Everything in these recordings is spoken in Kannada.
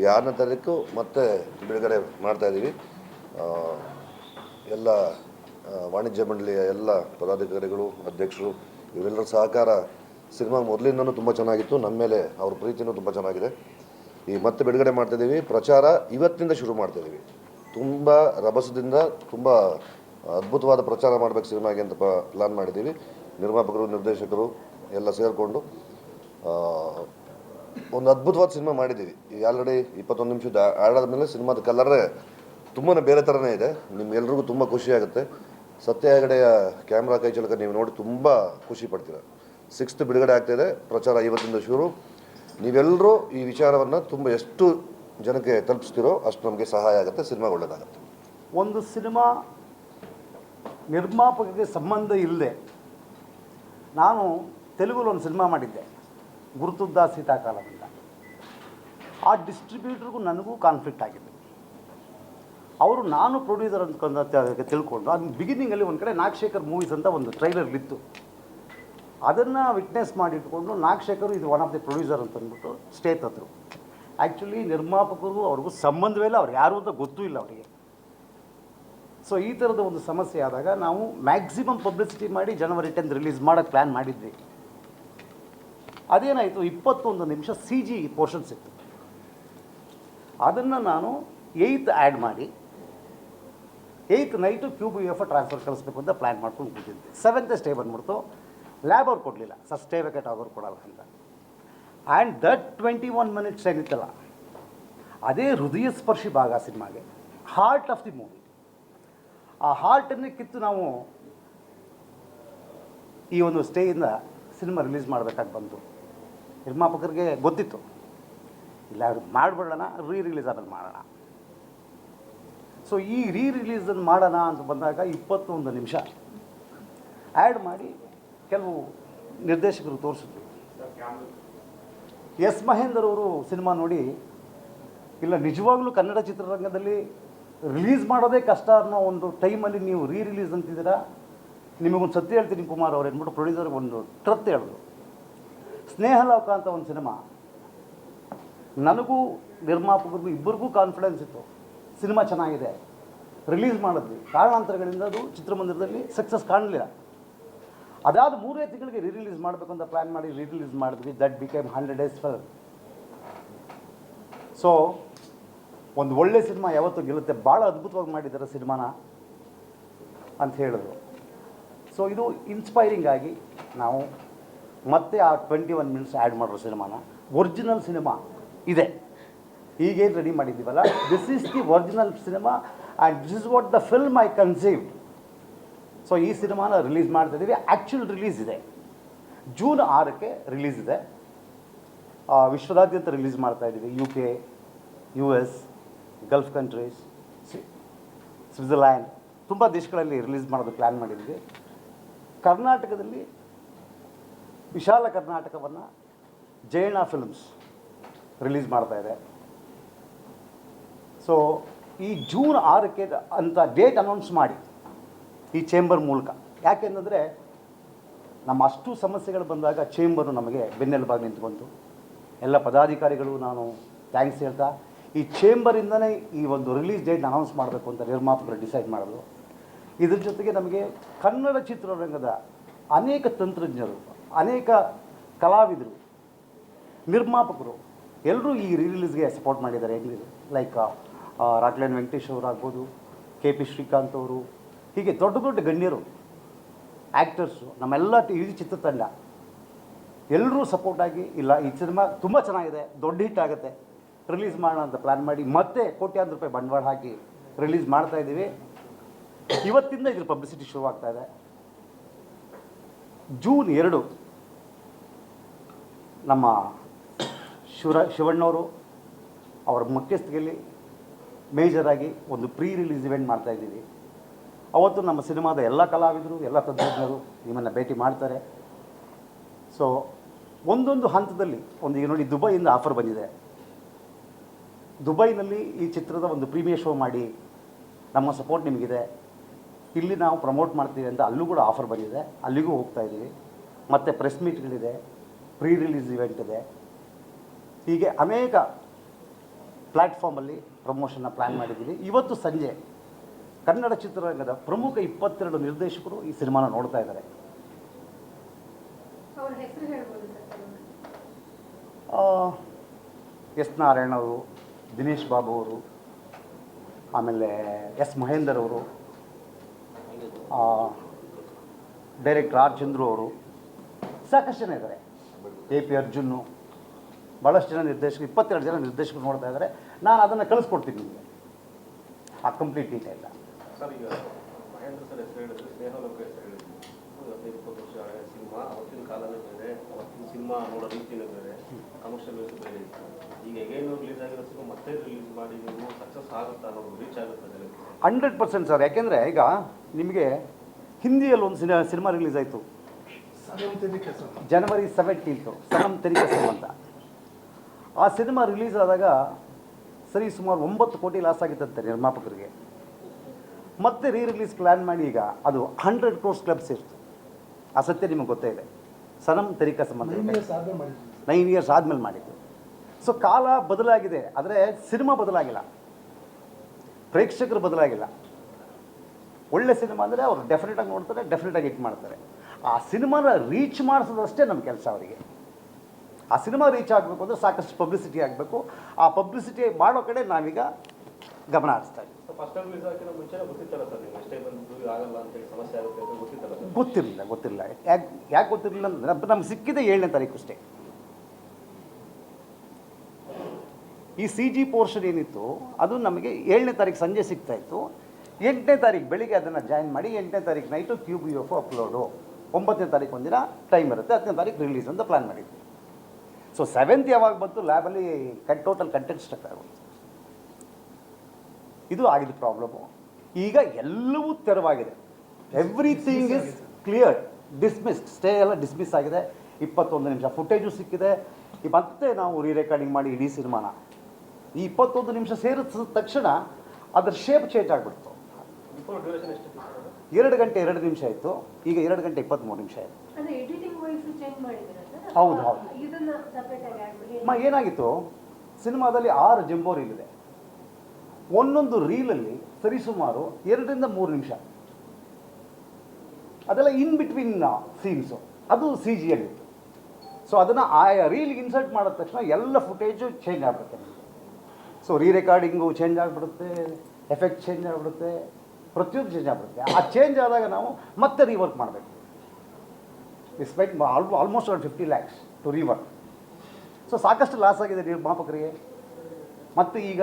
ಈಗ ಆರನೇ ತಾರೀಕು ಮತ್ತೆ ಬಿಡುಗಡೆ ಮಾಡ್ತಾ ಇದ್ದೀವಿ. ಎಲ್ಲ ವಾಣಿಜ್ಯ ಮಂಡಳಿಯ ಎಲ್ಲ ಪದಾಧಿಕಾರಿಗಳು, ಅಧ್ಯಕ್ಷರು, ಇವರೆಲ್ಲರ ಸಹಕಾರ ಸಿನಿಮಾ ಮೊದಲಿಂದನೂ ತುಂಬ ಚೆನ್ನಾಗಿತ್ತು. ನಮ್ಮ ಮೇಲೆ ಅವ್ರ ಪ್ರೀತಿನೂ ತುಂಬ ಚೆನ್ನಾಗಿದೆ. ಈ ಮತ್ತೆ ಬಿಡುಗಡೆ ಮಾಡ್ತಾ ಇದ್ದೀವಿ. ಪ್ರಚಾರ ಇವತ್ತಿನಿಂದ ಶುರು ಮಾಡ್ತಾಯಿದ್ದೀವಿ ತುಂಬ ರಭಸದಿಂದ ತುಂಬ ಅದ್ಭುತವಾದ ಪ್ರಚಾರ ಮಾಡಬೇಕು ಸಿನಿಮಾಗೆ ಅಂತ ಪ್ಲಾನ್ ಮಾಡಿದ್ದೀವಿ. ನಿರ್ಮಾಪಕರು, ನಿರ್ದೇಶಕರು ಎಲ್ಲ ಸೇರಿಕೊಂಡು ಒಂದು ಅದ್ಭುತವಾದ ಸಿನಿಮಾ ಮಾಡಿದ್ದೀವಿ. ಈಗ ಆಲ್ರೆಡಿ ಇಪ್ಪತ್ತೊಂದು ನಿಮಿಷದ ಆಡಾದ್ಮೇಲೆ ಸಿನಿಮಾದ ಕಲರೇ ತುಂಬಾ ಬೇರೆ ಥರನೇ ಇದೆ. ನಿಮ್ಗೆಲ್ರಿಗೂ ತುಂಬ ಖುಷಿ ಆಗುತ್ತೆ. ಸತ್ಯ ಹೆಗಡೆಯ ಕ್ಯಾಮ್ರಾ ಕೈ ಚಳಕ ನೀವು ನೋಡಿ ತುಂಬ ಖುಷಿ ಪಡ್ತೀರ. ಸಿಕ್ಸ್ತ್ ಬಿಡುಗಡೆ ಆಗ್ತಾಯಿದೆ ಪ್ರಚಾರ ಇವತ್ತಿಂದ ಶುರು. ನೀವೆಲ್ಲರೂ ಈ ವಿಚಾರವನ್ನು ತುಂಬ ಎಷ್ಟು ಜನಕ್ಕೆ ತಲುಪಿಸ್ತೀರೋ ಅಷ್ಟು ನಮಗೆ ಸಹಾಯ ಆಗುತ್ತೆ ಸಿನಿಮಾ ಒಳ್ಳೆಯದಾಗುತ್ತೆ ಒಂದು ಸಿನಿಮಾ ನಿರ್ಮಾಪಕಕ್ಕೆ ಸಂಬಂಧ ಇಲ್ಲದೆ ನಾನು ತೆಲುಗಲ್ಲಿ ಒಂದು ಸಿನಿಮಾ ಮಾಡಿದ್ದೆ. ಗುರುತುದ್ದ ಸೀತಾಕಾಲದಿಂದ ಆ ಡಿಸ್ಟ್ರಿಬ್ಯೂಟ್ರಿಗೂ ನನಗೂ ಕಾನ್ಫ್ಲಿಕ್ಟ್ ಆಗಿದೆ. ಅವರು ನಾನು ಪ್ರೊಡ್ಯೂಸರ್ ಅಂತ ತಿಳ್ಕೊಂಡು, ಅದು ಬಿಗಿನಿಂಗಲ್ಲಿ ಒಂದು ಕಡೆ ನಾಗಶೇಖರ್ ಮೂವೀಸ್ ಅಂತ ಒಂದು ಟ್ರೈಲರ್ ಟ್ರೈಲರ್ಲಿತ್ತು ಅದನ್ನು ವಿಟ್ನೆಸ್ ಮಾಡಿಟ್ಕೊಂಡು ನಾಗಶೇಖರ್ ಇದು ಒನ್ ಆಫ್ ದಿ ಪ್ರೊಡ್ಯೂಸರ್ ಅಂತ ಅಂದ್ಬಿಟ್ಟು ಸ್ಟೇ ತಂದರು ಆ್ಯಕ್ಚುಲಿ ನಿರ್ಮಾಪಕರು ಅವ್ರಿಗೂ ಸಂಬಂಧವೇ ಇಲ್ಲ, ಅವ್ರು ಯಾರು ಅಂತ ಗೊತ್ತೂ ಇಲ್ಲ ಅವರಿಗೆ. ಸೊ ಈ ಥರದ ಒಂದು ಸಮಸ್ಯೆ ಆದಾಗ ನಾವು ಮ್ಯಾಕ್ಸಿಮಮ್ ಪಬ್ಲಿಸಿಟಿ ಮಾಡಿ ಜನವರಿ ಟೆಂತ್ ರಿಲೀಸ್ ಮಾಡೋಕ್ಕೆ ಪ್ಲ್ಯಾನ್ ಮಾಡಿದ್ವಿ. ಅದೇನಾಯಿತು? ಇಪ್ಪತ್ತೊಂದು ನಿಮಿಷ ಸಿ ಜಿ ಪೋರ್ಷನ್ಸ್ ಇತ್ತು ಅದನ್ನು ನಾನು ಏಯ್ತ್ ಆ್ಯಡ್ ಮಾಡಿ eight night Qube U F transfer ಕಳಿಸ್ಬೇಕು ಅಂತ ಪ್ಲ್ಯಾನ್ ಮಾಡ್ಕೊಂಡು ಕೂತಿದ್ದೆ. ಸೆವೆಂತ್ ಸ್ಟೇ ಬಂದ್ಬಿಡ್ತು. ಲ್ಯಾಬ್ ಅವ್ರು ಕೊಡಲಿಲ್ಲ. ಸರ್ ಸ್ಟೇ ವೆಕೆಟ್ ಆಗೋರು ಕೊಡಲ್ಲ ಅಂತ. And that twenty one minutes ಏನಿತ್ತಲ್ಲ ಅದೇ ಹೃದಯ ಸ್ಪರ್ಶಿ ಭಾಗ ಸಿನಿಮಾಗೆ. ಹಾರ್ಟ್ ಆಫ್ ದಿ ಮೂವಿ ಆ ಹಾರ್ಟನ್ನೇ ಕಿತ್ತು ನಾವು ಈ ಒಂದು ಸ್ಟೇಯಿಂದ ಸಿನಿಮಾ ರಿಲೀಸ್ ಮಾಡಬೇಕಾಗಿ ಬಂತು. ನಿರ್ಮಾಪಕರಿಗೆ ಗೊತ್ತಿತ್ತು. ಇಲ್ಲ, ಅವ್ರು ಮಾಡಿಬಿಡೋಣ ರೀ ರಿಲೀಸ್ ಆಮೇಲೆ ಮಾಡೋಣ. ಸೊ ಈ ರೀ ರಿಲೀಸನ್ನು ಮಾಡೋಣ ಅಂತ ಬಂದಾಗ ಇಪ್ಪತ್ತೊಂದು ನಿಮಿಷ ಆ್ಯಡ್ ಮಾಡಿ ಕೆಲವು ನಿರ್ದೇಶಕರು ತೋರಿಸಿದ್ರು. ಎಸ್ ಮಹೇಂದರ್ ಅವರು ಸಿನಿಮಾ ನೋಡಿ, ಇಲ್ಲ, ನಿಜವಾಗ್ಲೂ ಕನ್ನಡ ಚಿತ್ರರಂಗದಲ್ಲಿ ರಿಲೀಸ್ ಮಾಡೋದೇ ಕಷ್ಟ ಅನ್ನೋ ಒಂದು ಟೈಮಲ್ಲಿ ನೀವು ರೀ ರಿಲೀಸ್ ಅಂತಿದ್ದೀರಾ? ನಿಮಗೊಂದು ಸತ್ಯ ಹೇಳ್ತೀನಿ ಕುಮಾರ್ ಅವ್ರು, ಅಂದ್ಬಿಟ್ಟು ಪ್ರೊಡ್ಯೂಸರ್ಗೆ ಒಂದು ಟ್ರತ್ ಹೇಳಿದ್ರು. ಸ್ನೇಹಲೋಕ ಅಂತ ಒಂದು ಸಿನಿಮಾ. ನನಗೂ ನಿರ್ಮಾಪಕರಿಗೂ ಇಬ್ಬರಿಗೂ ಕಾನ್ಫಿಡೆನ್ಸ್ ಇತ್ತು. ಸಿನಿಮಾ ಚೆನ್ನಾಗಿದೆ. ರಿಲೀಸ್ ಮಾಡಿದ್ವಿ. ಕಾರಣಾಂತರಗಳಿಂದ ಅದು ಚಿತ್ರಮಂದಿರದಲ್ಲಿ ಸಕ್ಸಸ್ ಕಾಣಲಿಲ್ಲ. ಅದಾದ ಮೂರೇ ತಿಂಗಳಿಗೆ ರೀ ರಿಲೀಸ್ ಮಾಡಬೇಕು ಅಂತ ಪ್ಲ್ಯಾನ್ ಮಾಡಿ ರೀ ರಿಲೀಸ್ ಮಾಡಿದ್ವಿ. That became hundred days film so ಒಂದು ಒಳ್ಳೆ ಸಿನಿಮಾ ಯಾವತ್ತೂ ಗೆಲ್ಲುತ್ತೆ. ಭಾಳ ಅದ್ಭುತವಾಗಿ ಮಾಡಿದ್ದಾರೆ ಸಿನಿಮಾನ ಅಂತ ಹೇಳಿದ್ರು. ಸೊ ಇದು ಇನ್ಸ್ಪೈರಿಂಗ್ ಆಗಿ ನಾವು ಮತ್ತೆ ಆ ಟ್ವೆಂಟಿ ಒನ್ ಮಿನಿಟ್ಸ್ ಆ್ಯಡ್ ಮಾಡಿರೋ ಸಿನಿಮಾನ. ಒರಿಜಿನಲ್ ಸಿನಿಮಾ ಇದೆ. ಈಗೇನು ready ಮಾಡಿದ್ದೀವಲ್ಲ? This is the original cinema and this is what the film I conceived so ಈ ಸಿನಿಮಾನ ರಿಲೀಸ್ ಮಾಡ್ತಾ ಇದ್ದೀವಿ ಆ್ಯಕ್ಚುಲ್ ರಿಲೀಸ್ ಇದೆ. ಜೂನ್ ಆರಕ್ಕೆ ರಿಲೀಸ್ ಇದೆ. ವಿಶ್ವದಾದ್ಯಂತ ರಿಲೀಸ್ ಮಾಡ್ತಾ ಇದ್ದೀವಿ U K U S Gulf countries Switzerland ತುಂಬ ದೇಶಗಳಲ್ಲಿ ರಿಲೀಸ್ ಮಾಡೋದು ಪ್ಲ್ಯಾನ್ ಮಾಡಿದ್ವಿ ಕರ್ನಾಟಕದಲ್ಲಿ ವಿಶಾಲ ಕರ್ನಾಟಕವನ್ನು ಜಯಣ್ಣ ಫಿಲ್ಮ್ಸ್ ರಿಲೀಸ್ ಮಾಡ್ತಾ ಇದೆ. ಸೊ ಈ ಜೂನ್ ಆರಕ್ಕೆ ಅಂತ ಡೇಟ್ ಅನೌನ್ಸ್ ಮಾಡಿ ಈ ಚೇಂಬರ್ ಮೂಲಕ. ಯಾಕೆಂದರೆ ನಮ್ಮ ಅಷ್ಟು ಸಮಸ್ಯೆಗಳು ಬಂದಾಗ ಚೇಂಬರು ನಮಗೆ ಬೆನ್ನೆಲುಬಾಗಿ ನಿಂತ್ಕೊಂತು. ಎಲ್ಲ ಪದಾಧಿಕಾರಿಗಳು ನಾನು ಥ್ಯಾಂಕ್ಸ್ ಹೇಳ್ತಾ, ಈ ಚೇಂಬರಿಂದನೇ ಈ ಒಂದು ರಿಲೀಸ್ ಡೇಟ್ ಅನೌನ್ಸ್ ಮಾಡಬೇಕು ಅಂತ ನಿರ್ಮಾಪಕರು ಡಿಸೈಡ್ ಮಾಡಿದ್ರು. ಇದ್ರ ಜೊತೆಗೆ ನಮಗೆ ಕನ್ನಡ ಚಿತ್ರರಂಗದ ಅನೇಕ ತಂತ್ರಜ್ಞರು ಅನೇಕ ಕಲಾವಿದರು, ನಿರ್ಮಾಪಕರು. ಎಲ್ಲರೂ ಈ ರಿಲೀಸ್ಗೆ ಸಪೋರ್ಟ್ ಮಾಡಿದ್ದಾರೆ ಹೆಂಗಿದೆ ಲೈಕ್ ರಾಕ್ಲೈನ್ ವೆಂಕಟೇಶ್ ಅವರು ಆಗ್ಬೋದು ಕೆ ಪಿ ಶ್ರೀಕಾಂತ್ ಅವರು. ಹೀಗೆ ದೊಡ್ಡ ದೊಡ್ಡ ಗಣ್ಯರು ಆ್ಯಕ್ಟರ್ಸು ನಮ್ಮೆಲ್ಲ ಇಡೀ ಚಿತ್ರತಂಡ. ಎಲ್ಲರೂ ಸಪೋರ್ಟಾಗಿ ಇಲ್ಲ, ಈ ಸಿನಿಮಾ ತುಂಬ ಚೆನ್ನಾಗಿದೆ, ದೊಡ್ಡ ಹಿಟ್ ಆಗುತ್ತೆ. ರಿಲೀಸ್ ಮಾಡೋಣ ಅಂತ ಪ್ಲ್ಯಾನ್ ಮಾಡಿ, ಮತ್ತೆ ಕೋಟ್ಯಾಂತರ ರೂಪಾಯಿ ಬಂಡವಾಳ ಹಾಕಿ ರಿಲೀಸ್ ಮಾಡ್ತಾ ಇದ್ದೀವಿ. ಇವತ್ತಿಂದ ಇದ್ರ ಪಬ್ಲಿಸಿಟಿ ಶುರುವಾಗ್ತಾ ಇದೆ. ಜೂನ್ ಎರಡು ನಮ್ಮ ಶಿವರ ಶಿವಣ್ಣವರು ಅವರ ಮುಖ್ಯಸ್ಥಿಕೆಯಲ್ಲಿ ಮೇಜರಾಗಿ ಒಂದು ಪ್ರೀ ರಿಲೀಸ್ ಇವೆಂಟ್ ಮಾಡ್ತಾ ಇದ್ದೀವಿ. ಅವತ್ತು ನಮ್ಮ ಸಿನಿಮಾದ ಎಲ್ಲ ಕಲಾವಿದರು, ಎಲ್ಲ ತಜ್ಞರು ನಿಮ್ಮನ್ನು ಭೇಟಿ ಮಾಡ್ತಾರೆ. ಸೊ ಒಂದೊಂದು ಹಂತದಲ್ಲಿ ಒಂದು ಈಗ ನೋಡಿ ದುಬೈಯಿಂದ ಆಫರ್ ಬಂದಿದೆ. ದುಬೈನಲ್ಲಿ ಈ ಚಿತ್ರದ ಒಂದು ಪ್ರೀಮಿಯರ್ ಶೋ ಮಾಡಿ ನಮ್ಮ ಸಪೋರ್ಟ್ ನಿಮಗಿದೆ. ಇಲ್ಲಿ ನಾವು ಪ್ರಮೋಟ್ ಮಾಡ್ತೀವಿ ಅಂತ ಅಲ್ಲೂ ಕೂಡ ಆಫರ್ ಬಂದಿದೆ. ಅಲ್ಲಿಗೂ ಹೋಗ್ತಾ ಇದ್ದೀವಿ. ಮತ್ತು ಪ್ರೆಸ್ ಮೀಟ್ಗಳಿದೆ ಪ್ರೀ ರಿಲೀಸ್ ಇವೆಂಟ್ ಇದೆ. ಹೀಗೆ ಅನೇಕ ಪ್ಲ್ಯಾಟ್ಫಾರ್ಮಲ್ಲಿ ಪ್ರಮೋಷನ್ನ ಪ್ಲ್ಯಾನ್ ಮಾಡಿದ್ದೀವಿ. ಇವತ್ತು ಸಂಜೆ ಕನ್ನಡ ಚಿತ್ರರಂಗದ ಪ್ರಮುಖ ಇಪ್ಪತ್ತೆರಡು ನಿರ್ದೇಶಕರು ಈ ಸಿನಿಮಾನ ನೋಡ್ತಾ ಇದ್ದಾರೆ. ಎಸ್ ನಾರಾಯಣ ಅವರು ದಿನೇಶ್ ಬಾಬು ಅವರು ಆಮೇಲೆ ಎಸ್ ಮಹೇಂದರ್ ಅವರು ಡೈರೆಕ್ಟರ್ ಆರ್ ಚಂದ್ರು ಅವರು ಸಾಕಷ್ಟು ಜನ ಇದ್ದಾರೆ. ಎ ಪಿ ಅರ್ಜುನ್ನು ಭಾಳಷ್ಟು ಜನ ನಿರ್ದೇಶಕರು, ಇಪ್ಪತ್ತೆರಡು ಜನ ನಿರ್ದೇಶಕರು ನೋಡ್ತಾ ಇದ್ದಾರೆ. ನಾನು ಅದನ್ನು ಕಳಿಸ್ಕೊಡ್ತೀನಿ ನಿಮಗೆ. ಆ ಕಂಪ್ಲೀಟ್ ಡೀಟೇಲ್ ಈಗ ಏನು ರಿಲೀಸ್ ಆಗಿರೋ ಮತ್ತೆ ರಿಲೀಸ್ ಮಾಡಿ ನೀವು ಸಕ್ಸಸ್ ಆಗುತ್ತಾ ಅನ್ನೋದು ರೀಚ್ ಆಗುತ್ತೆ ಜನಕ್ಕೆ ಹಂಡ್ರೆಡ್ ಪರ್ಸೆಂಟ್ ಸರ್. ಯಾಕೆಂದರೆ ಈಗ ನಿಮಗೆ ಹಿಂದಿಯಲ್ಲಿ ಒಂದು ಸಿನಿಮಾ ಸಿನಿಮಾ ರಿಲೀಸ್ ಆಯಿತು. ಜನವರಿ ಸೆವೆಂಟೀನ್ತು ಸನಮ್ ತೆರಿಗೆ ಅಂತ. ಆ ಸಿನಿಮಾ ರಿಲೀಸ್ ಆದಾಗ ಸರಿ ಸುಮಾರು ಒಂಬತ್ತು ಕೋಟಿ ಲಾಸ್ ಆಗಿತ್ತಂತೆ ನಿರ್ಮಾಪಕರಿಗೆ. ಮತ್ತೆ ರೀ ರಿಲೀಸ್ ಪ್ಲ್ಯಾನ್ ಮಾಡಿ ಈಗ ಅದು ಹಂಡ್ರೆಡ್ ಕ್ರೋರ್ಸ್ ಕ್ಲಬ್ ಸೇರಿತು ಆ ಸತ್ಯ ನಿಮಗೆ ಗೊತ್ತೇ ಇದೆ. ಸನಮ್ ತೆರಿಕಾ ಸಂಬಂಧ ನೈನ್ ಇಯರ್ಸ್ ಆದಮೇಲೆ ಮಾಡಿದ್ದು. ಸೊ ಕಾಲ ಬದಲಾಗಿದೆ. ಆದರೆ ಸಿನಿಮಾ ಬದಲಾಗಿಲ್ಲ. ಪ್ರೇಕ್ಷಕರು ಬದಲಾಗಿಲ್ಲ. ಒಳ್ಳೆ ಸಿನಿಮಾ ಅಂದರೆ ಅವರು ಡೆಫಿನೆಟಾಗಿ ನೋಡ್ತಾರೆ ಡೆಫಿನೆಟಾಗಿ ಹಿಟ್ ಮಾಡ್ತಾರೆ. ಆ ಸಿನಿಮಾನ ರೀಚ್ ಮಾಡಿಸೋದಷ್ಟೇ ನಮ್ಮ ಕೆಲಸ ಅವರಿಗೆ. ಆ ಸಿನಿಮಾ ರೀಚ್ ಆಗಬೇಕು ಅಂದರೆ ಸಾಕಷ್ಟು ಪಬ್ಲಿಸಿಟಿ ಆಗಬೇಕು. ಆ ಪಬ್ಲಿಸಿಟಿ ಮಾಡೋ ಕಡೆ ನಾವೀಗ ಗಮನ ಹರಿಸ್ತಾ ಇದ್ದೀವಿ. ಗೊತ್ತಿರಲಿಲ್ಲ ಗೊತ್ತಿರಲಿಲ್ಲ. ಯಾಕೆ ಯಾಕೆ ಗೊತ್ತಿರಲಿಲ್ಲ ಅಂದರೆ ನಮ್ಗೆ ಸಿಕ್ಕಿದೆ ಏಳನೇ ತಾರೀಕು ಅಷ್ಟೇ. ಈ ಸಿ ಜಿ ಪೋರ್ಷನ್ ಏನಿತ್ತು, ಅದು ನಮಗೆ ಏಳನೇ ತಾರೀಕು ಸಂಜೆ ಸಿಗ್ತಾ ಇತ್ತು. ಎಂಟನೇ ತಾರೀಕು ಬೆಳಿಗ್ಗೆ ಅದನ್ನು ಜಾಯಿನ್ ಮಾಡಿ ಎಂಟನೇ ತಾರೀಕು night Q B F upload ಒಂಬತ್ತನೇ ತಾರೀಕು ಒಂದಿನ ಟೈಮ್ ಇರುತ್ತೆ, ಹತ್ತನೇ ತಾರೀಕು ರಿಲೀಸ್ ಅಂತ ಪ್ಲ್ಯಾನ್ ಮಾಡಿದ್ವಿ. ಸೊ ಸೆವೆಂತ್ ಯಾವಾಗ ಬಂತು ಲ್ಯಾಬಲ್ಲಿ ಕಟ್ ಟೋಟಲ್ ಕಂಟೆಂಟ್ ಸ್ಟಕ್ ಆಗೋದು ಇದು ಆಗಿದ್ದು ಪ್ರಾಬ್ಲಮ್ಮು ಈಗ ಎಲ್ಲವೂ ತೆರವಾಗಿದೆ. Everything is clear dismissed stay ಎಲ್ಲ ಡಿಸ್ಮಿಸ್ ಆಗಿದೆ. ಇಪ್ಪತ್ತೊಂದು ನಿಮಿಷ ಫುಟೇಜು ಸಿಕ್ಕಿದೆ. ಮತ್ತೆ ನಾವು ರೀ ರೆಕಾರ್ಡಿಂಗ್ ಮಾಡಿ ಇಡೀ ಸಿನಿಮಾನ ಈ ಇಪ್ಪತ್ತೊಂದು ನಿಮಿಷ ಸೇರಿಸಿದ ತಕ್ಷಣ ಅದರ ಶೇಪ್ ಚೇಂಜ್ ಆಗಿಬಿಡ್ತು? ಎರಡು ಗಂಟೆ ಎರಡು ನಿಮಿಷ ಆಯಿತು. ಈಗ ಎರಡು ಗಂಟೆ ಇಪ್ಪತ್ತ್ಮೂರು ನಿಮಿಷ ಆಯಿತು. ಅಂದ್ರೆ ಎಡಿಟಿಂಗ್ ವೈಸ್ ಚೇಂಜ್ ಮಾಡಿದ್ದೀರಾ ಹೌದು, ಹೌದು. ಇದನ್ನ ಸಪರೇಟ್ ಆಗಿ ಆಡ್ಬಿಡಿ ಅಮ್ಮ ಏನಾಗಿತ್ತು? ಸಿನಿಮಾದಲ್ಲಿ ಆರು ಜಂಬೋ ರೀಲ್ ಇದೆ. ಒಂದೊಂದು ರೀಲಲ್ಲಿ ಸರಿಸುಮಾರು ಎರಡರಿಂದ ಮೂರು ನಿಮಿಷ. ಅದೆಲ್ಲ ಇನ್ ಬಿಟ್ವೀನ್ ಸೀನ್ಸು ಅದು ಸಿ ಜಿಯಲ್ಲಿತ್ತು ಸೊ ಅದನ್ನು ಆ ರೀಲ್ಗೆ ಇನ್ಸರ್ಟ್ ಮಾಡಿದ ತಕ್ಷಣ ಎಲ್ಲ ಫುಟೇಜು ಚೇಂಜ್ ಆಗ್ಬಿಡುತ್ತೆ ನಮಗೆ. ಸೊ ರೀ ರೆಕಾರ್ಡಿಂಗು ಚೇಂಜ್ ಆಗಿಬಿಡುತ್ತೆ ಎಫೆಕ್ಟ್ ಚೇಂಜ್ ಆಗಿಬಿಡುತ್ತೆ, ಪ್ರತಿಯೊಂದು ಚೇಂಜ್ ಆಗಿಬಿಡುತ್ತೆ. ಆ ಚೇಂಜ್ ಆದಾಗ ನಾವು ಮತ್ತೆ ರೀವರ್ಕ್ ಮಾಡಬೇಕು. ಸ್ಪೆಂಡ್ ಆಲ್ಮೋಸ್ಟ್ ಒಂದು fifty lakhs to rework so ಸಾಕಷ್ಟು ಲಾಸ್ ಆಗಿದೆ ನಿರ್ಮಾಪಕರಿಗೆ. ಮತ್ತು ಈಗ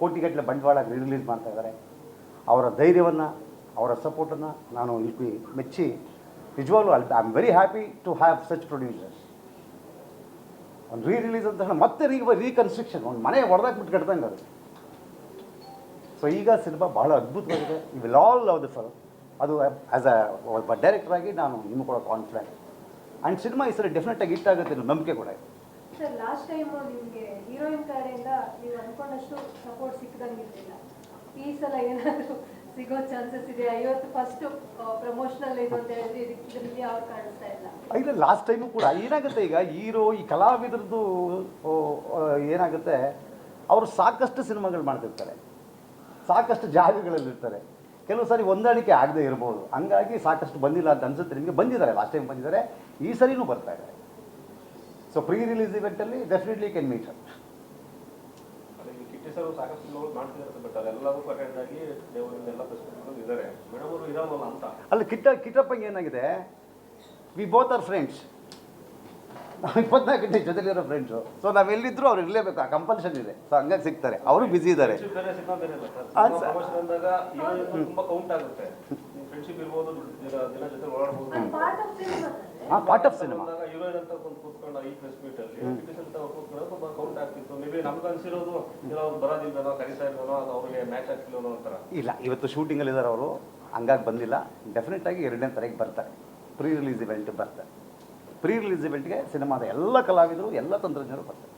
ಕೋಟಿಗಟ್ಟಲೆ ಬಂಡವಾಳ ರಿಲೀಸ್ ಮಾಡ್ತಾ ಇದ್ದಾರೆ. ಅವರ ಧೈರ್ಯವನ್ನು, ಅವರ ಸಪೋರ್ಟನ್ನು ನಾನು ಇಲ್ಲಿ ಮೆಚ್ಚಿ, ನಿಜವಾಗ್ಲೂ I am very happy to have such producers ಒಂದು ರೀ ರಿಲೀಸ್ ಅಂತ ಮತ್ತೆ ರೀ ರೀಕನ್ಸ್ಟ್ರಕ್ಷನ್ ಒಂದು ಮನೆ ಹೊಡೆದಾಕ್ಬಿಟ್ಟು ಕಟ್ದಂಗೆ ಅದು. ಸೊ ಈಗ ಸಿನಿಮಾ ಬಹಳ ಅದ್ಭುತವಾಗಿದೆ. You will all love the film ಅದು ಆ್ಯಸ್ ಅ ಒಬ್ಬ ಡೈರೆಕ್ಟರ್ ಆಗಿ ನಾನು ನಿಮಗೆ ಕೂಡ ಕಾನ್ಫಿಡೆಂಟ್ ಆ್ಯಂಡ್ ಸಿನಿಮಾ ಈ ಸರಿ ಡೆಫಿನೆಟಾಗಿ ಹಿಟ್ ಆಗುತ್ತೆ ಅನ್ನೋ ನಂಬಿಕೆ ಕೂಡ ಇದೆ. ಸರ್ ಲಾಸ್ಟ್ ಟೈಮ್ ನಿಮಗೆ ಹೀರೋಯಿನ್ ಕಡೆಯಿಂದ ನೀವು ಅನ್ಕೊಂಡಷ್ಟು ಸಪೋರ್ಟ್ ಸಿಕ್ಕದಂಗಿರಲಿಲ್ಲ ಈ ಸಲ ಏನಾದರೂ ಸಿಗೋ ಚಾನ್ಸಸ್ ಇದೆ. ಐವತ್ತು ಫಸ್ಟ್ ಪ್ರಮೋಷನಲ್ ಇದು ಅಂತ ಕಾಣಿಸ್ತಾ ಇಲ್ಲ? ಇಲ್ಲ ಲಾಸ್ಟ್ ಟೈಮು ಕೂಡ ಏನಾಗುತ್ತೆ ಈಗ, ಹೀರೋ, ಈ ಕಲಾವಿದರದ್ದು ಏನಾಗುತ್ತೆ, ಅವರು ಸಾಕಷ್ಟು ಸಿನಿಮಾಗಳು ಮಾಡ್ತಿರ್ತಾರೆ. ಸಾಕಷ್ಟು ಜಾಗಗಳಲ್ಲಿರ್ತಾರೆ. ಕೆಲವು ಸಾರಿ ಹೊಂದಾಣಿಕೆ ಆಗದೆ ಇರ್ಬೋದು. ಹಂಗಾಗಿ ಸಾಕಷ್ಟು ಬಂದಿಲ್ಲ ಅಂತ ಅನ್ಸುತ್ತೆ. ನಿಮಗೆ ಬಂದಿದ್ದಾರೆ ಲಾಸ್ಟ್ ಟೈಮ್ ಬಂದಿದ್ದಾರೆ. ಈ ಸರಿನೂ ಬರ್ತಾ ಇದ್ದಾರೆ so pre release ಇವೆಂಟಲ್ಲಿ definitely can meet up sir ಸಾಕಷ್ಟು ಸಿನಿಮಾಗಳು ಮಾಡ್ತಿದ್ದಾರೆ ಬಟ್ ಅದೆಲ್ಲದಕ್ಕೂ ಅಟೆಂಡ್ ಆಗಿ ದೇವರಿಂದ ಪ್ರಶ್ನೆಗಳು ಇದ್ದಾರೆ. ಮೇಡಮ್ ಅವರು ಇದಾವಲ್ಲ ಅಂತ. ಅಲ್ಲಿ ಕಿಟ್ಟ ಕಿಟ್ಟಪ್ಪಂಗೆ ಏನಾಗಿದೆ? ವಿ ಬೋತ್ ಆರ್ ಫ್ರೆಂಡ್ಸ್ ನಾವು ಇಪ್ಪತ್ನಾಲ್ಕು ಗಂಟೆ ಜೊತೆಲಿರೋ ಫ್ರೆಂಡ್ಸು ಸೊ ನಾವು ಎಲ್ಲಿದ್ರು ಅವ್ರು ಇರಲೇಬೇಕು. ಆ ಕಂಪಲ್ಷನ್ ಇದೆ. ಸೊ ಹಂಗಾಗಿ ಸಿಗ್ತಾರೆ. ಅವರು ಬ್ಯುಸಿ ಇದ್ದಾರೆ. ಫ್ರೆಂಡ್ಶಿಪ್ ಇರ್ಬೋದು ದಿನ ಜೊತೆ ಓಡಾಡ್ಬೋದು. ಅದು ಪಾರ್ಟ್ ಆಫ್ ಸಿನಿಮಾ ಹಾಂ ಪಾರ್ಟ್ ಆಫ್ ಸಿನಿಮಾ ಹೀರೋಯಿನ್ ಅಂತ ಒಂದು ಕೂತ್ಕೊಂಡು ಈ ಪ್ರೆಸ್ ಮೀಟ್ ಅಲ್ಲಿ ಅಂತ ಕೂತ್ಕೊಂಡು ತುಂಬಾ ಕೌಂಟ್ ಆಗ್ತಿತ್ತು. ಮೇಬಿ ನಮ್ಗೆ ಅನ್ಸಿರೋದು ಏನೋ ಅವ್ರು ಬರೋದಿಲ್ಲನೋ ಕರೀತಾ ಇಲ್ವನೋ ಅದು ಅವ್ರಿಗೆ ಮ್ಯಾಚ್ ಆಗ್ತಿಲ್ವನೋ ಅಂತಾರ. ಇಲ್ಲ ಇವತ್ತು ಶೂಟಿಂಗಲ್ಲಿ ಇದ್ದಾರೆ ಅವರು. ಹಂಗಾಗಿ ಬಂದಿಲ್ಲ. ಡೆಫಿನೆಟಾಗಿ ಎರಡನೇ ತಾರೀಕು ಬರ್ತಾರೆ. ಪ್ರೀ ರಿಲೀಸ್ ಇವೆಂಟ್ ಬರ್ತಾರೆ ಪ್ರೀ ರಿಲೀಸ್ ಇವೆಂಟ್ಗೆ ಸಿನಿಮಾದ ಎಲ್ಲ ಕಲಾವಿದರು ಎಲ್ಲ ತಂತ್ರಜ್ಞರು ಬರ್ತಾರೆ.